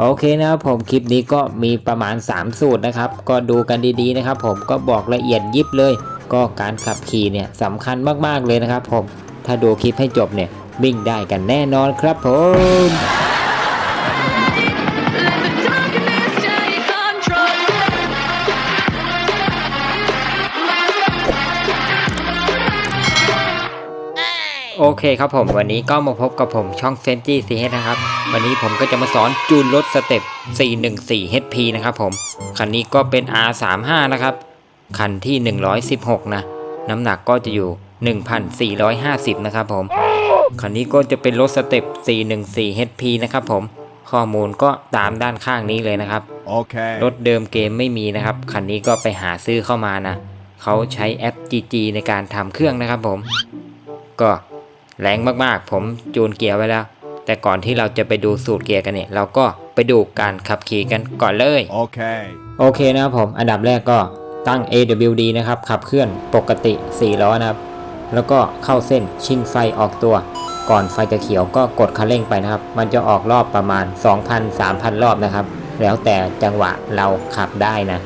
โอเคนะครับผมคลิปนี้ก็มีประมาณ 3 สูตรนะครับ ก็ดูกันดีๆนะครับผมก็บอกละเอียดยิบเลย ก็การขับขี่เนี่ยสำคัญมากๆเลยนะครับผมถ้าดูคลิปให้จบเนี่ยวิ่งได้กันแน่นอนครับผม เคครับผมวันนี้ก็มาพบกับผมช่องเซนจี้ซีเนะครับ วันนี้ผมก็จะมาสอนจูนรถสเต็ป 414 HP นะครับผม คันนี้ก็เป็น R35 นะครับ คันที่ 116 นะ น้ำหนักก็จะอยู่ 1,450 นะครับผม คันนี้ก็จะเป็นรถสเต็ป 414 HP นะครับผม ข้อมูลก็ตามด้านข้างนี้เลยนะครับ Okay. รถเดิมเกมไม่มีนะครับ คันนี้ก็ไปหาซื้อเข้ามานะ เขาใช้แอป GG ในการทำเครื่องนะครับผมก็ แรงมากๆ ผมจูนเกียร์ไว้แล้ว แต่ก่อนที่เราจะไปดูสูตรเกียร์กันเนี่ย เราก็ไปดูการขับขี่กันก่อนเลย Okay. โอเคนะครับผม อันดับแรกก็ตั้ง AWD นะครับ ขับเคลื่อนปกติ 4 ล้อนะครับ แล้วก็เข้าเส้นชิงไฟออกตัว ก่อนไฟจะเขียวก็กดคันเร่งไปนะครับ มันจะออกรอบประมาณ 2,000-3,000 รอบนะครับ แล้วแต่จังหวะเราขับได้นะ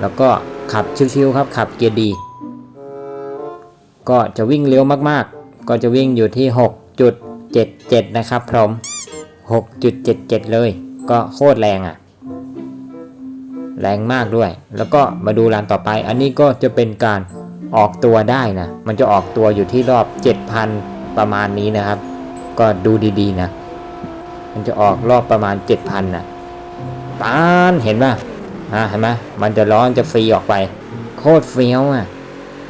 แล้วก็ขับชิวๆครับ ขับเกียร์ดี ก็จะวิ่งเร็วมากๆ ก็จะวิ่งอยู่ที่ 6.77 นะครับผม 6.77 เลย ก็โคตรแรงอะ แรงมากด้วย แล้วก็มาดูลานต่อไป อันนี้ก็จะเป็นการออกตัวได้นะ มันจะออกตัวอยู่ที่รอบ 7,000 ประมาณนี้นะครับ ก็ดูดีๆนะ มันจะออกรอบประมาณ 7,000นะปานเห็นป่ะอ่าเห็นไหมมันจะร้อนจะฟรีออกไป โคตรเฟี้ยวอะ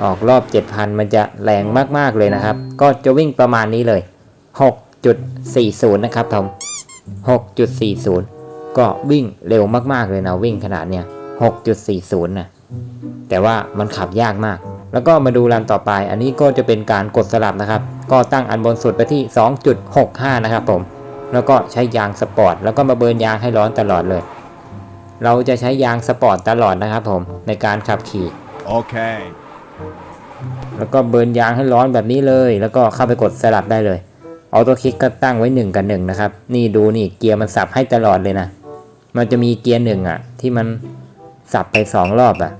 ออกรอบ 7,000 มันจะแรงมากๆเลยนะครับ ก็จะวิ่งประมาณนี้เลย 6.40 นะครับผม6.40 ก็วิ่งเร็วมากๆเลยนะวิ่งขนาดเนี้ย6.40 นะ แต่ว่ามันขับยากมาก แล้วก็มาดูลำต่อไป อันนี้ก็จะเป็นการกดสลับนะครับ ก็ตั้งอันบนสุดไปที่ 2.65 นะครับผม แล้วก็ใช้ยางสปอร์ต แล้วก็มาเบิร์นยางให้ร้อนตลอดเลย เราจะใช้ยางสปอร์ตตลอดนะครับผมในการขับขี่ Okay. แล้วก็เบิร์นยางให้ร้อนแบบนี้เลย แล้วก็เข้าไปกดสลับได้เลยออโต้คลิกก็ตั้งไว้1กับ1นะครับ นี่ดูนี่เกียร์มันสับให้ตลอดเลยนะ มันจะมีเกียร์หนึ่งอะ ที่มันสับไป 2 รอบอะ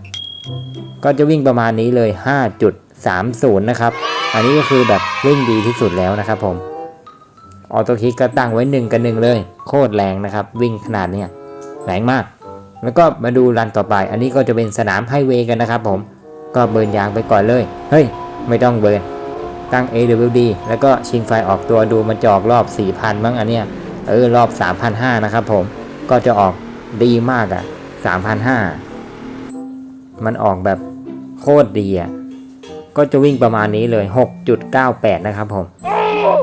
ก็จะวิ่งประมาณนี้เลย 5.30 นะครับ อันนี้ก็คือแบบวิ่งดีที่สุดแล้วนะครับผมออโต้คลิกก็ตั้งไว้1กับ1เลย โคตรแรงนะครับ วิ่งขนาดเนี้ยแรงมาก แล้วก็มาดูรันต่อไป อันนี้ก็จะเป็นสนามไฮเวย์กันนะครับผม ก็เบิร์นยางไปก่อนเลย เฮ้ย ไม่ต้องเบิร์นตั้ง AWD แล้วก็ชิงไฟออกตัวดูมันจะออกรอบ 4,000มั้งอันเนี้ยเออรอบ 3,500 นะครับผมก็จะออกดีมากอะ่ะ3,500 มันออกแบบโคตรดีอะ่ะก็จะวิ่งประมาณนี้เลย 6.98 นะครับผม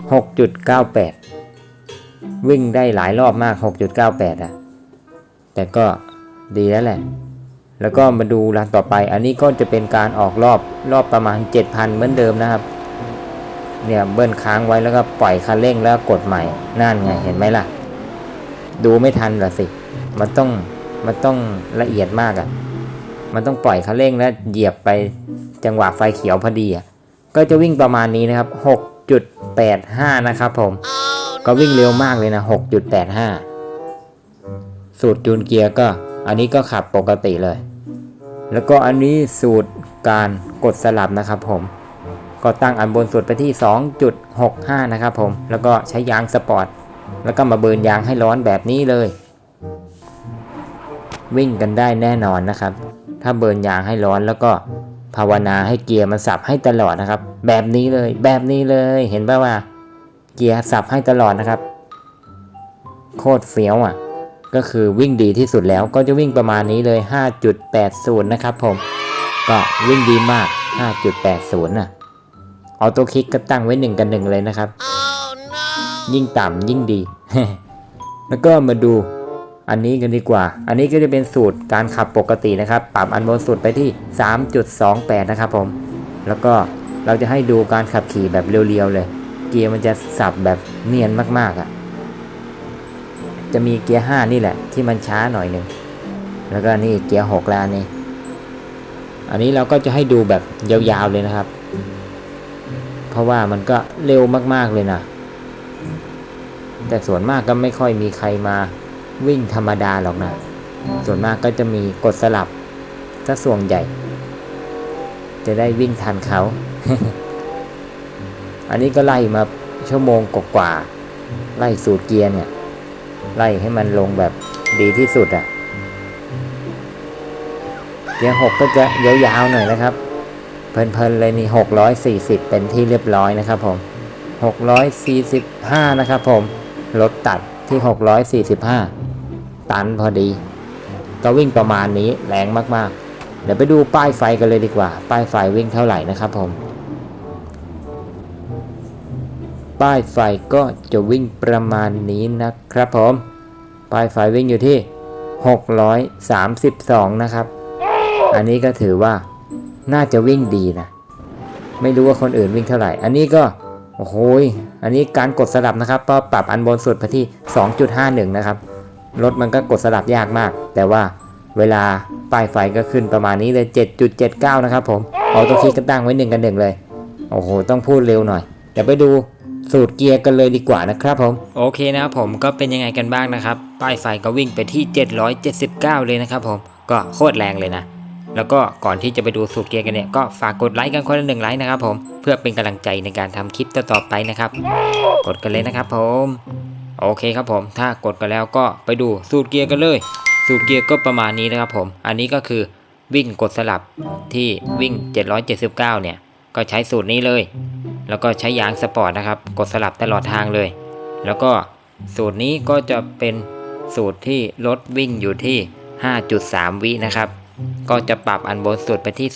6.98 วิ่งได้หลายรอบมาก 6.98 อะ แต่ก็ดีแล้วแหละ แล้วก็มาดูรันต่อไป อันนี้ก็จะเป็นการออกรอบรอบประมาณ 7,000 เหมือนเดิมนะครับ เนี่ยเบิ้ลค้างไว้แล้วก็ปล่อยคันเร่งแล้วกดใหม่นั่นไงเห็นไหมล่ะ ดูไม่ทันละสิ มันต้องมันต้องละเอียดมากอะ่ะ มันต้องปล่อยคันเร่งแล้วเหยียบไปจังหวะไฟเขียวพอดีอะ ก็จะวิ่งประมาณนี้นะครับ 6.85 นะครับผม ก็วิ่งเร็วมากเลยนะ 6.85 สูตรจูนเกียร์ก็ อันนี้ก็ขับปกติเลย แล้วก็อันนี้สูตรการกดสลับนะครับผม ก็ตั้งอันบนสุดไปที่ 2.65 นะครับผม แล้วก็ใช้ยางสปอร์ต แล้วก็มาเบิร์นยางให้ร้อนแบบนี้เลย วิ่งกันได้แน่นอนนะครับ ถ้าเบิร์นยางให้ร้อนแล้วก็ภาวนาให้เกียร์มันสับให้ตลอดนะครับ แบบนี้เลย แบบนี้เลย เห็นป่าว่า เกียร์สับให้ตลอดนะครับ โคตรเฟี้ยวอะ ก็คือวิ่งดีที่สุดแล้วก็จะวิ่งประมาณนี้เลย 5.80 นะครับผม ก็วิ่งดีมาก 5.80น่ะออโต้คลิกก็ตั้งไว้ 1 กับ1เลยนะครับ Oh no! ยิ่งต่ำยิ่งดี แล้วก็มาดูอันนี้กันดีกว่า อันนี้ก็จะเป็นสูตรการขับปกตินะครับ ปรับอันบนสุดไปที่ 3.28 นะครับผม แล้วก็เราจะให้ดูการขับขี่แบบเรียวๆเลย เกียร์มันจะสับแบบเนียนมากๆอะ่ะ จะมีเกียร์5นี่แหละ ที่มันช้าหน่อยหนึ่งแล้วก็นี่เกียร์6แล้วนี่ อันนี้เราก็จะให้ดูแบบยาวๆเลยนะครับ เพราะว่ามันก็เร็วมากๆเลยนะแต่ส่วนมากก็ไม่ค่อยมีใครมาวิ่งธรรมดาหรอกนะ ส่วนมากก็จะมีกดสลับถ้าส่วนใหญ่ จะได้วิ่งทันเขา อันนี้ก็ไล่มาชั่วโมงกว่าไล่สูตรเกียร์เนี่ย ไล่ให้มันลงแบบดีที่สุดอะ่ะเกียร์หกก็จะยาวๆหน่อยนะครับ เพลินๆเลยนี่หกร้อยสี่สิบเป็นที่เรียบร้อยนะครับผมหกร้อยสี่สิบห้านะครับผมรถตัดที่หกร้อยสี่สิบห้าตันพอดี ก็วิ่งประมาณนี้แรงมากๆ เดี๋ยวไปดูป้ายไฟกันเลยดีกว่า ป้ายไฟวิ่งเท่าไหร่นะครับผม ป้ายไฟก็จะวิ่งประมาณนี้นะครับผม ป้ายไฟวิ่งอยู่ที่ 632 นะครับ อันนี้ก็ถือว่าน่าจะวิ่งดีนะ ไม่รู้ว่าคนอื่นวิ่งเท่าไหร่ อันนี้ก็ โอ้โหอันนี้การกดสลับนะครับก็ปรับอันบนสุดไปที่ 2.51 นะครับ รถมันก็กดสลับยากมาก แต่ว่าเวลาป้ายไฟก็ขึ้นประมาณนี้เลย 7.79 นะครับผมออโต้คลิกก็ตั้งไว้หนึ่งกันหนึ่งเลย โอ้โห ต้องพูดเร็วหน่อย เดี๋ยวไปดู สูตรเกียร์กันเลยดีกว่านะครับผม โอเคนะครับผมก็เป็นยังไงกันบ้างนะครับ ป้ายไฟก็วิ่งไปที่ 779 เลยนะครับผมก็โคตรแรงเลยนะ แล้วก็ก่อนที่จะไปดูสูตรเกียร์กันเนี่ยก็ฝากกดไลค์กันคนละหนึ่งไลค์นะครับผมเพื่อเป็นกำลังใจในการทำคลิปต่อๆไปนะครับ กดกันเลยนะครับผมโอเคครับผม ถ้ากดกันแล้วก็ไปดูสูตรเกียร์กันเลย สูตรเกียร์ก็ประมาณนี้นะครับผม อันนี้ก็คือวิ่งกดสลับที่วิ่ง 779 เนี่ย ก็ใช้สูตรนี้เลย แล้วก็ใช้ยางสปอร์ตนะครับ กดสลับตลอดทางเลย แล้วก็สูตรนี้ก็จะเป็นสูตรที่รถวิ่งอยู่ที่ 5.3 วินะครับ ก็จะปรับอันบนสุดไปที่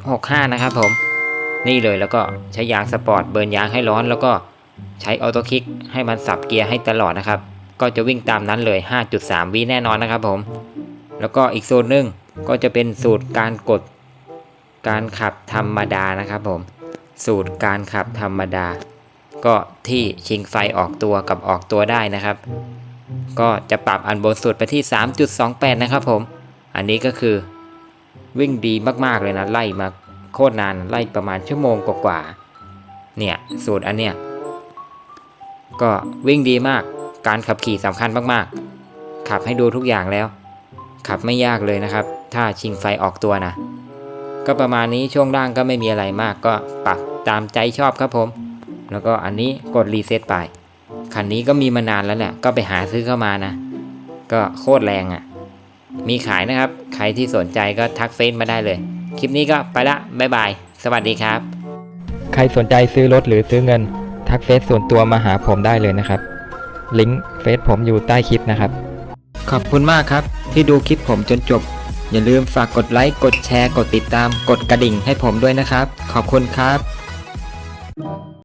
2.65 นะครับผม นี่เลยแล้วก็ใช้ยางสปอร์ตเบิร์นยางให้ร้อน แล้วก็ใช้ออโต้คลิกให้มันสับเกียร์ให้ตลอดนะครับ ก็จะวิ่งตามนั้นเลย 5.3 วิแน่นอนนะครับผม แล้วก็อีกสูตรหนึ่งก็จะเป็นสูตรการกดการขับธรรมดานะครับผม สูตรการขับธรรมดา ก็ที่ชิงไฟออกตัวกับออกตัวได้นะครับ ก็จะปรับอันบนสุดไปที่ 3.28 นะครับผม อันนี้ก็คือวิ่งดีมากๆเลยนะ ไล่มาโคตรนานไล่ประมาณชั่วโมงกว่าๆเนี่ยสูตรอันเนี้ยก็วิ่งดีมากการขับขี่สำคัญมากๆ ขับให้ดูทุกอย่างแล้ว ขับไม่ยากเลยนะครับ ถ้าชิงไฟออกตัวนะ ก็ประมาณนี้ช่วงล่างก็ไม่มีอะไรมากก็ปรับตามใจชอบครับผม แล้วก็อันนี้กดรีเซ็ตไป คันนี้ก็มีมานานแล้วแหละก็ไปหาซื้อเข้ามานะ ก็โคตรแรงอะ่ะ มีขายนะครับ ใครที่สนใจก็ทักเฟซมาได้เลย คลิปนี้ก็ไปละบ๊ายบาย สวัสดีครับ ใครสนใจซื้อรถหรือซื้อเงิน ทักเฟซส่วนตัวมาหาผมได้เลยนะครับ ลิงก์เฟซผมอยู่ใต้คลิปนะครับ ขอบคุณมากครับที่ดูคลิปผมจนจบ อย่าลืมฝากกดไลค์ กดแชร์ กดติดตาม กดกระดิ่งให้ผมด้วยนะครับ ขอบคุณครับ